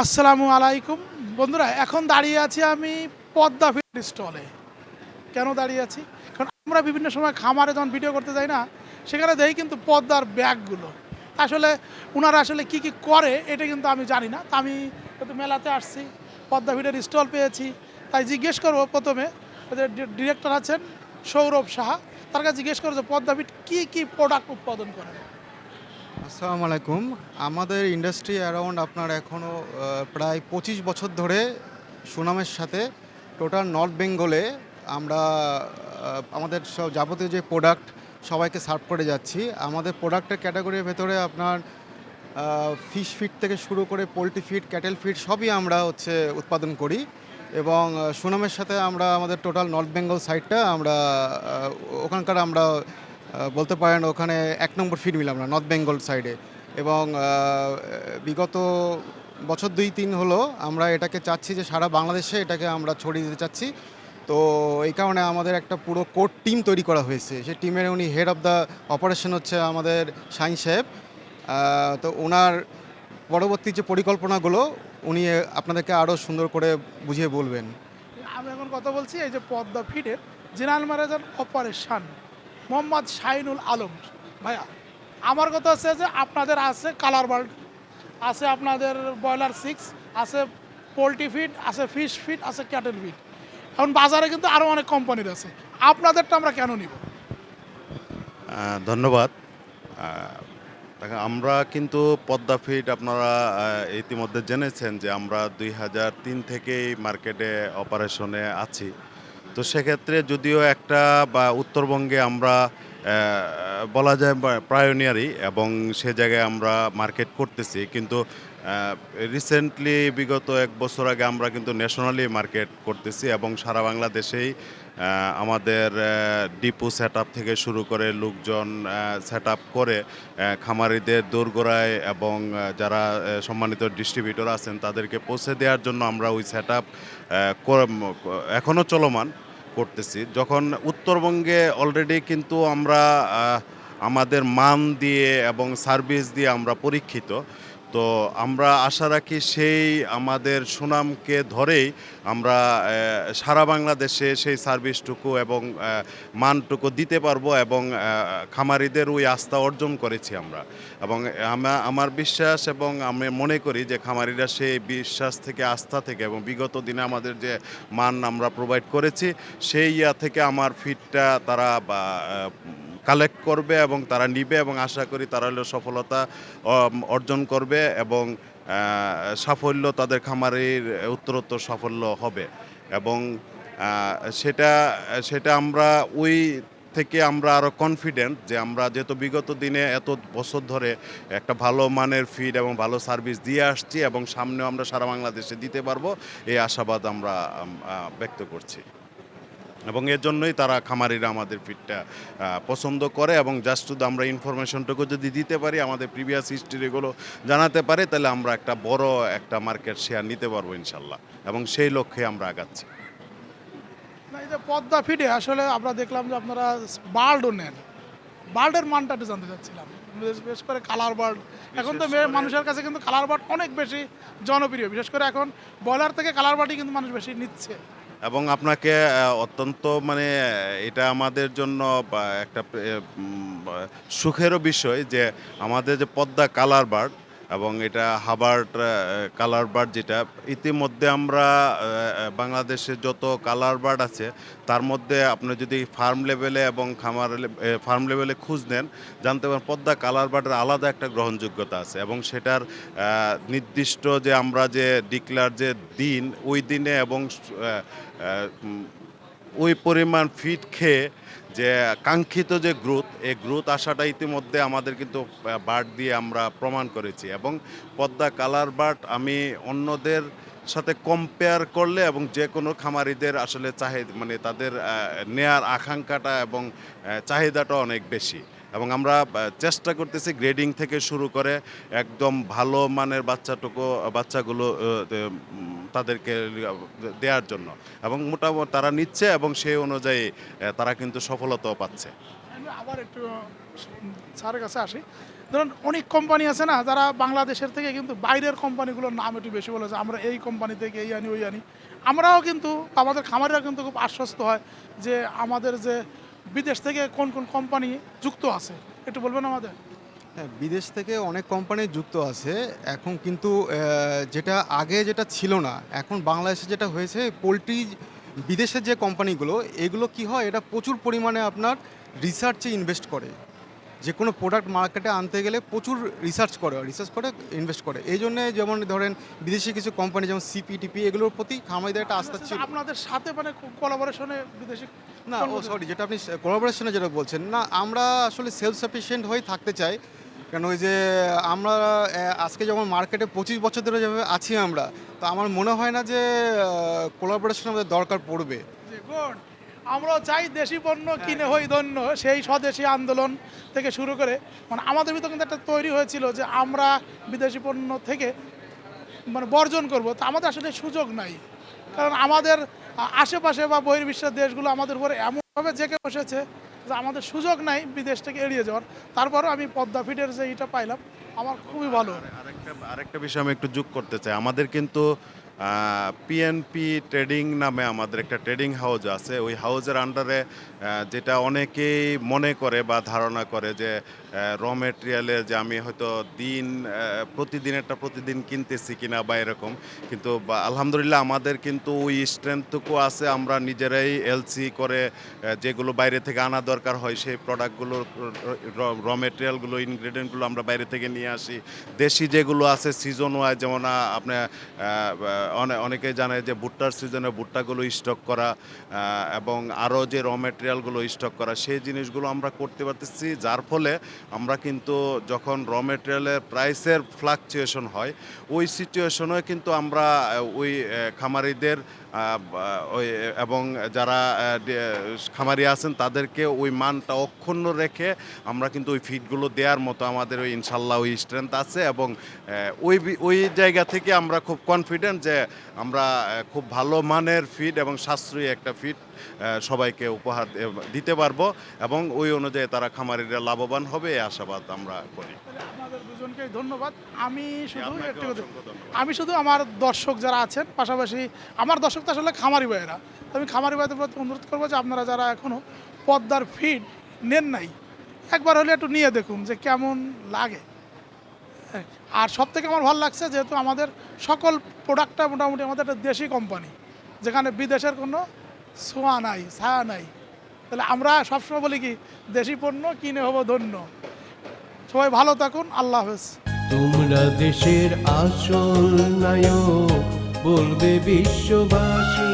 আসসালামু আলাইকুম। বন্ধুরা, এখন দাঁড়িয়ে আছি আমি পদ্মা ফিড স্টলে কেন দাঁড়িয়ে আছি? কারণ আমরা বিভিন্ন সময় খামারে যখন ভিডিও করতে যাই না, সেখানে দেখি কিন্তু পদ্মার ব্যাগগুলো। আসলে ওনারা আসলে কি কি করে, এটা কিন্তু আমি জানি না। তা আমি হয়তো মেলাতে আসছি, পদ্মা ফিডের স্টল পেয়েছি। তাই জিজ্ঞেস করব প্রথমে ডিরেক্টর আছেন সৌরভ সাহা। তার কাছে জিজ্ঞেস করব যে পদ্মা ফিড কী কী প্রোডাক্ট উৎপাদন করেন? আসসালামু আলাইকুম। আমাদের ইন্ডাস্ট্রি অ্যারাউন্ড আপনার এখনও প্রায় পঁচিশ বছর ধরে সুনামের সাথে টোটাল নর্থ বেঙ্গলে আমরা আমাদের সব যাবতীয় যে প্রোডাক্ট সবাইকে সার্ভ করে যাচ্ছি। আমাদের প্রোডাক্টের ক্যাটাগরির ভেতরে আপনার ফিশ ফিড থেকে শুরু করে পোলট্রি ফিড ক্যাটেল ফিড সবই আমরা হচ্ছে উৎপাদন করি এবং সুনামের সাথে আমরা আমাদের টোটাল নর্থ বেঙ্গল সাইডটা আমরা ওখানকার আমরা বলতে পারেন ওখানে এক নম্বর ফিড মিল আমরা নর্থ বেঙ্গল সাইডে এবং বিগত বছর দুই তিন হলো আমরা এটাকে চাচ্ছি যে সারা বাংলাদেশে এটাকে আমরা ছড়িয়ে দিতে চাচ্ছি। তো এই কারণে আমাদের একটা পুরো কোর টিম তৈরি করা হয়েছে। সেই টিমের উনি হেড অফ দ্য অপারেশন হচ্ছে আমাদের সাইন সাহেব। তো ওনার পরবর্তী যে পরিকল্পনাগুলো উনি আপনাদেরকে আরও সুন্দর করে বুঝিয়ে বলবেন। আমি এখন কথা বলছি এই যে Padma ফিডের, general manager operation. Mohammad Shahinul Alam. ভাইয়া, আমার কথা হচ্ছে যে আপনাদের আছে কালার বার্ড আছে আপনাদের ব্রয়লার সিক্স আছে পোলট্রি ফিড, আছে ফিশ ফিড আছে ক্যাটেল ফিড এখন বাজারে কিন্তু আরও অনেক কোম্পানির আছে আপনাদেরটা আমরা কেন নিব? ধন্যবাদ। দেখেন, আমরা কিন্তু পদ্মা ফিড আপনারা ইতিমধ্যে জেনেছেন যে আমরা দুই হাজার তিন থেকেই মার্কেটে অপারেশনে আছি। তো সেক্ষেত্রে যদিও একটা বা উত্তরবঙ্গে আমরা বলা যায় প্রায়োনিয়ারি এবং সে জায়গায় আমরা মার্কেট করতেছি, কিন্তু রিসেন্টলি বিগত এক বছর আগে আমরা কিন্তু ন্যাশনালি মার্কেট করতেছি এবং সারা বাংলাদেশেই আমাদের ডিপো সেট থেকে শুরু করে লোকজন সেট করে খামারিদের দোরগোড়ায় এবং যারা সম্মানিত ডিস্ট্রিবিউটর আছেন তাদেরকে পৌঁছে দেওয়ার জন্য আমরা ওই সেট আপ এখনও চলমান। করতেছি। যখন উত্তরবঙ্গে অলরেডি কিন্তু আমরা আমাদের মান দিয়ে এবং সার্ভিস দিয়ে আমরা পরীক্ষিত তো আমরা আশা রাখি সেই আমাদের সুনামকে ধরেই আমরা সারা বাংলাদেশে সেই সার্ভিসটুকু এবং মানটুকু দিতে পারব এবং খামারিদের ওই আস্থা অর্জন করেছি আমরা। এবং আমা- আমার বিশ্বাস এবং আমি মনে করি যে খামারিরা সেই বিশ্বাস থেকে, আস্থা থেকে এবং বিগত দিনে আমাদের যে মান আমরা প্রোভাইড করেছি, সেই ইয়া থেকে আমার ফিটটা তারা কালেক্ট করবে এবং তারা নিবে এবং আশা করি তারা হলো সফলতা অর্জন করবে এবং সাফল্য তাদের খামারের উত্তরোত্তর সাফল্য হবে এবং সেটা সেটা আমরা ওই থেকে আমরা আরও কনফিডেন্ট যে আমরা যেহেতু বিগত দিনে এত বছর ধরে একটা ভালো মানের ফিড এবং ভালো সার্ভিস দিয়ে আসছি এবং সামনেও আমরা সারা বাংলাদেশে দিতে পারব, এই আশাবাদ আমরা ব্যক্ত করছি। এবং এর জন্যই তারা খামারিরা আমাদের ফিডটা পছন্দ করে এবং জাস্ট শুধু আমরা ইনফরমেশনটুকু যদি দিতে পারি আমাদের প্রিভিয়াস হিস্ট্রিগুলো জানাতে পারে তাহলে আমরা একটা বড় একটা মার্কেট শেয়ার নিতে পারব ইনশাল্লাহ এবং সেই লক্ষ্যে আমরা আগাচ্ছি। না এই যে পদ্মা ফিডে আসলে আমরা দেখলাম যে আপনারা বার্ডও নেন। বার্ডের মানটা একটু জানতে চাচ্ছিলাম। বিশেষ- করে কালার বার্ড এখন তো মানুষের কাছে কিন্তু কালার বার্ড অনেক বেশি জনপ্রিয়। বিশেষ করে এখন ব্রয়লার থেকে কালার বার্ডই কিন্তু মানুষ বেশি নিচ্ছে। এবং আপনাকে অত্যন্ত মানে এটা আমাদের জন্য একটা সুখেরও বিষয় যে আমাদের যে পদ্মা কালার বার্ড এবং এটা হাবার্ট কালার বার্ড যেটা ইতিমধ্যে আমরা আহ, বাংলাদেশে যত কালার বার্ড আছে তার মধ্যে আপনি যদি ফার্ম লেভেলে এবং খামার ফার্ম লেভেলে খুঁজ নেন জানতে পারেন পদ্মা কালার বার্ডের আলাদা একটা গ্রহণযোগ্যতা আছে এবং সেটার নির্দিষ্ট যে আমরা যে ডিক্লার যে দিন ওই দিনে এবং ওই পরিমাণ ফিট খেয়ে যে কাঙ্ক্ষিত যে গ্রোথ, এই গ্রোথ আসাটা ইতিমধ্যে আমাদের কিন্তু বার্ড দিয়ে আমরা প্রমাণ করেছি এবং পদ্মা কালার বার্ড আমি অন্যদের সাথে কম্পেয়ার করলে এবং যে কোনো খামারিদের আসলে চাহিদা মানে তাদের নেয়ার আকাঙ্ক্ষাটা এবং চাহিদাটা অনেক বেশি। এবং আমরা চেষ্টা করতেছি গ্রেডিং থেকে শুরু করে একদম ভালো মানের বাচ্চাটুকু, বাচ্চাগুলো তাদেরকে দেওয়ার জন্য। এবং মোটামুটি তারা নিচ্ছে এবং সেই অনুযায়ী তারা কিন্তু সফলতাও পাচ্ছে। আবার একটু স্যারের কাছে আসি। ধরুন, অনেক কোম্পানি আছে না, যারা বাংলাদেশের থেকে কিন্তু বাইরের কোম্পানিগুলোর নাম একটু বেশি বলেছে। আমরা এই কোম্পানি থেকে এই আনি, ওই আনি। আমরাও কিন্তু, আমাদের খামারিরা কিন্তু খুব আশ্বস্ত হয় যে আমাদের যে বিদেশ থেকে কোন কোন কোম্পানি যুক্ত আছে? একটু বলবেন আমাদের। হ্যাঁ বিদেশ থেকে অনেক কোম্পানি যুক্ত আছে। এখন কিন্তু যেটা আগে যেটা ছিল না, এখন বাংলাদেশে যেটা হয়েছে, পোলট্রি, বিদেশের যে কোম্পানিগুলো এগুলো কি হয়, এটা প্রচুর পরিমাণে আপনার রিসার্চে ইনভেস্ট করে। যে কোনো প্রোডাক্ট মার্কেটে আনতে গেলে প্রচুর রিসার্চ করে রিসার্চ করে ইনভেস্ট করে। এই জন্যে যেমন ধরেন বিদেশি কিছু কোম্পানি যেমন সিপিটিপি এগুলোর প্রতি খামারিদের একটা আস্থা ছিল। আপনাদের সাথে মানে কোলাবোরেশনে বিদেশি না ও সরি যেটা আপনি কোলাবোরেশনে যেটা বলছেন না আমরা আসলে সেলফ সাফিসিয়েন্ট হয়ে থাকতে চাই। কেন ওই যে আমরা আজকে যেমন মার্কেটে পঁচিশ বছর ধরে যেভাবে আছি আমরা তো আমার মনে হয় না যে কোলাবোরেশন আমাদের দরকার পড়বে। আমরাও চাই দেশি পণ্য কিনে হই ধন্য, সেই স্বদেশি আন্দোলন থেকে শুরু করে। মানে আমাদের ভিতরে কিন্তু একটা তৈরি হয়েছিল যে আমরা বিদেশি পণ্য থেকে মানে বর্জন করব। তা আমাদের আসলে সুযোগ নাই। কারণ আমাদের আশেপাশে বা বহির্বিশ্বের দেশগুলো আমাদের উপরে এমনভাবে জেঁকে বসেছে যে আমাদের সুযোগ নাই বিদেশ থেকে এড়িয়ে যাওয়ার। তারপরও আমি পদ্মা ফিটের যে এটা পাইলাম, আমার খুবই ভালো। আরেকটা আরেকটা বিষয় আমি একটু যোগ করতে চাই। আমাদের কিন্তু পিএনপি ট্রেডিং নামে আমাদের একটা ট্রেডিং হাউস আছে। ওই হাউজের আন্ডারে যেটা অনেকেই মনে করে বা ধারণা করে যে র মেটেরিয়ালে যে আমি হয়তো দিন আহ, প্রতিদিনেরটা প্রতিদিন কিনতেছি কিনা বা এরকম। কিন্তু আলহামদুলিল্লাহ আমাদের কিন্তু ওই স্ট্রেংথটুকু আছে। আমরা নিজেরাই এলসি করে যেগুলো বাইরে থেকে আনা দরকার হয় সেই প্রোডাক্টগুলো র মেটেরিয়ালগুলো ইনগ্রেডিয়েন্টগুলো আমরা বাইরে থেকে নিয়ে আসি। দেশি যেগুলো আছে সিজন ওয়াইজ যেমন আহ, আপনি আহ, অনে- অনেকে জানে যে ভুট্টার সিজনে ভুট্টাগুলো স্টক করা এবং আরও যে র মেটেরিয়ালগুলো স্টক করা, সেই জিনিসগুলো আমরা করতে পারতেছি। যার ফলে আমরা কিন্তু যখন র মেটেরিয়ালের প্রাইসের ফ্লাকচুয়েশন হয়, ওই সিচুয়েশনে কিন্তু আমরা ওই খামারিদের ওই, এবং যারা খামারি আছেন তাদেরকে ওই মানটা অক্ষুণ্ণ রেখে আমরা কিন্তু ওই ফিডগুলো দেওয়ার মতো আমাদের ওই ইনশাল্লাহ ওই স্ট্রেংথ আছে এবং ওই ওই জায়গা থেকে আমরা খুব কনফিডেন্ট যে আমরা খুব ভালো মানের ফিড এবং সাশ্রয়ী একটা ফিড সবাইকে উপহার দিতে পারব এবং ওই অনুযায়ী তারা খামারিরা লাভবান হবে এই আশাবাদ আমরা করি। দুজনকেই ধন্যবাদ। আমি শুধু। আমি শুধু আমার দর্শক যারা আছেন পাশাপাশি আমার দর্শক তো আসলে খামারি ভাইয়েরা। তো আমি খামারি ভাইদের প্রতি অনুরোধ করব যে আপনারা যারা এখনও পদ্মার ফিড নেন নাই একবার হলে একটু নিয়ে দেখুন যে কেমন লাগে। আর সব থেকে আমার ভালো লাগছে যেহেতু আমাদের সকল প্রোডাক্টটা মোটামুটি আমাদের একটা দেশি কোম্পানি যেখানে বিদেশের কোনো ছোঁয়া নাই, ছায়া নাই। তাহলে আমরা সবসময় বলি কি, দেশি পণ্য, কিনে হব ধন্য। সবাই ভালো থাকুন, আল্লাহ হাফেজ। তোমরা দেশের আসল নায়ক, বলবে বিশ্ববাসী।